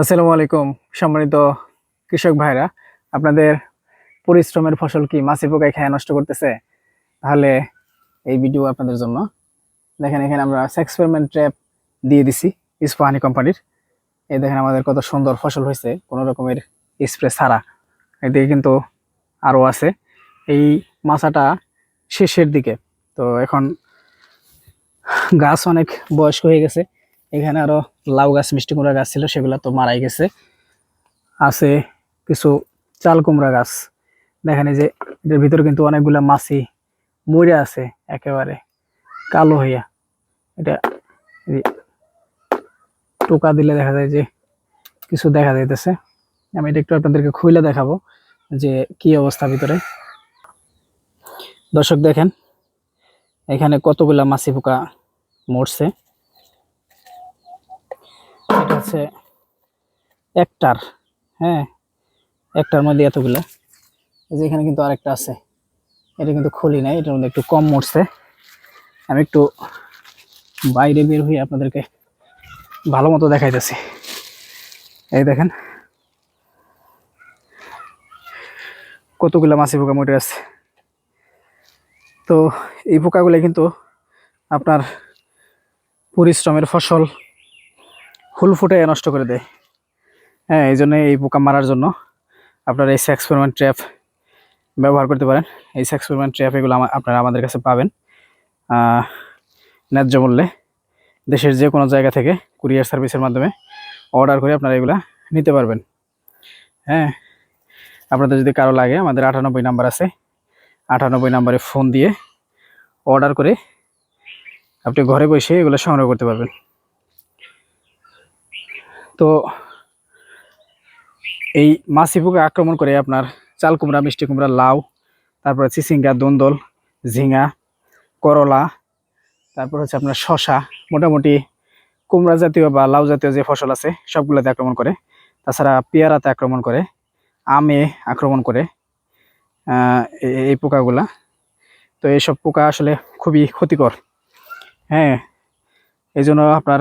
আসসালামু আলাইকুম, সম্মানিত কৃষক ভাইরা। আপনাদের পরিশ্রমের ফসল কি মাছি পোকায় খেয়ে নষ্ট করতেছে? তাহলে এই ভিডিও আপনাদের জন্য। দেখেন, এখানে আমরা এক্সপেরিমেন্ট ট্র্যাপ দিয়ে দিছি ইস্পাহানি কোম্পানির এই দেখেন, আমাদের কত সুন্দর ফসল হয়েছে, কোনো রকমের স্প্রে ছাড়া। এদিকে কিন্তু আরও আছে। এই মাছাটা শেষের দিকে। তো এখন গাছ অনেক বয়স্ক হয়ে গেছে। এখানে আরও লাউ গাছ, মিষ্টি কুমড়া গাছ ছিল, সেগুলো তো মারাই গেছে। আছে কিছু চাল কুমড়া গাছ। দেখেন যে, এটার ভিতরে কিন্তু অনেকগুলা মাছি মরে আছে একেবারে, কালো হইয়া। এটা টোকা দিলে দেখা যায় যে কিছু দেখা যাইতেছে। আমি এটা একটু আপনাদেরকে খুলে দেখাবো যে কি অবস্থা ভিতরে। দর্শক দেখেন, এখানে কতগুলা মাছি পোকা মরছে। হচ্ছে একটার হ্যাঁ একটার মধ্যে এতগুলা। যে এখানে কিন্তু আরেকটা আছে। এটা কিন্তু খুলি নাই, এটার মধ্যে একটু কম মরছে। আমি একটু বাইরে বের হয়ে আপনাদেরকে ভালো মতো দেখাইতেছি। এই দেখেন। কতগুলা মাছি পোকা মরে আছে। তো এই পোকাগুলো কিন্তু আপনার পরিশ্রমের ফসল ফুল ফুটে নষ্ট করে দেয়। হ্যাঁ এই জন্য এই পোকা মারার জন্য আপনারা এই এক্সপেরিমেন্ট ট্র্যাপ ব্যবহার করতে পারেন। এই এক্সপেরিমেন্ট ট্র্যাপ এগুলো আপনারা আমাদের কাছে পাবেন ন্যায্য মূল্যে। দেশের যে কোনো জায়গা থেকে কুরিয়ার সার্ভিসের মাধ্যমে অর্ডার করে আপনারা এগুলা নিতে পারবেন। হ্যাঁ আপনাদের যদি কারও লাগে, আমাদের আটানব্বই নাম্বার আছে। আটানব্বই নাম্বারে ফোন দিয়ে অর্ডার করে আপনি ঘরে বসে এগুলো সংগ্রহ করতে পারবেন। তো এই মাছি পোকা আক্রমণ করে আপনার চাল কুমড়া, মিষ্টি কুমড়া, লাউ, তারপরে চিচিঙ্গা, দন্দল, ঝিঙা, করলা, তারপর হচ্ছে আপনার শশা মোটামুটি কুমড়া জাতীয় বা লাউ জাতীয় যে ফসল আছে সবগুলোতে আক্রমণ করে। তাছাড়া পেয়ারাতে আক্রমণ করে, আমে আক্রমণ করে এই পোকাগুলা। তো এইসব পোকা আসলে খুবই ক্ষতিকর। হ্যাঁ এই জন্য আপনার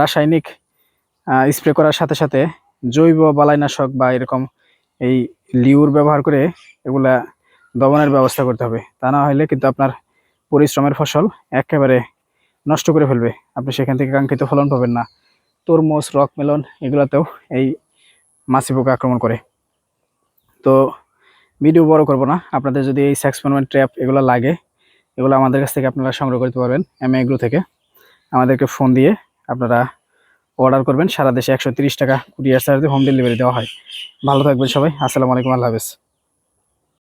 রাসায়নিক স্প্রে করার সাথে সাথে জৈব বালাইনাশক বা এরকম এই লিউর ব্যবহার করে এগুলা দমনের ব্যবস্থা করতে হবে। তা না হলে কিন্তু আপনার পরিশ্রমের ফসল একেবারে নষ্ট করে ফেলবে। আপনি সেখান থেকে কাঙ্ক্ষিত ফলন পাবেন না। তরমুজ রক মেলন এগুলাতেও এই মাছি পোকা আক্রমণ করে। তো ভিডিও বড় করব না। আপনাদের যদি এই সেক্সপেরিমেন্ট ট্র্যাপ এগুলো লাগে, এগুলো আমাদের কাছ থেকে আপনারা সংগ্রহ করতে পারবেন এম এগ্রো থেকে। আমাদেরকে ফোন দিয়ে আপনারা অর্ডার করবেন। সারা দেশে একশো টাকা কুরিয়ার চার্জে হোম ডেলিভারি দেওয়া হয়। ভালো থাকবেন সবাই। আসসালামু আলাইকুম। আল্লাহ হাফেজ।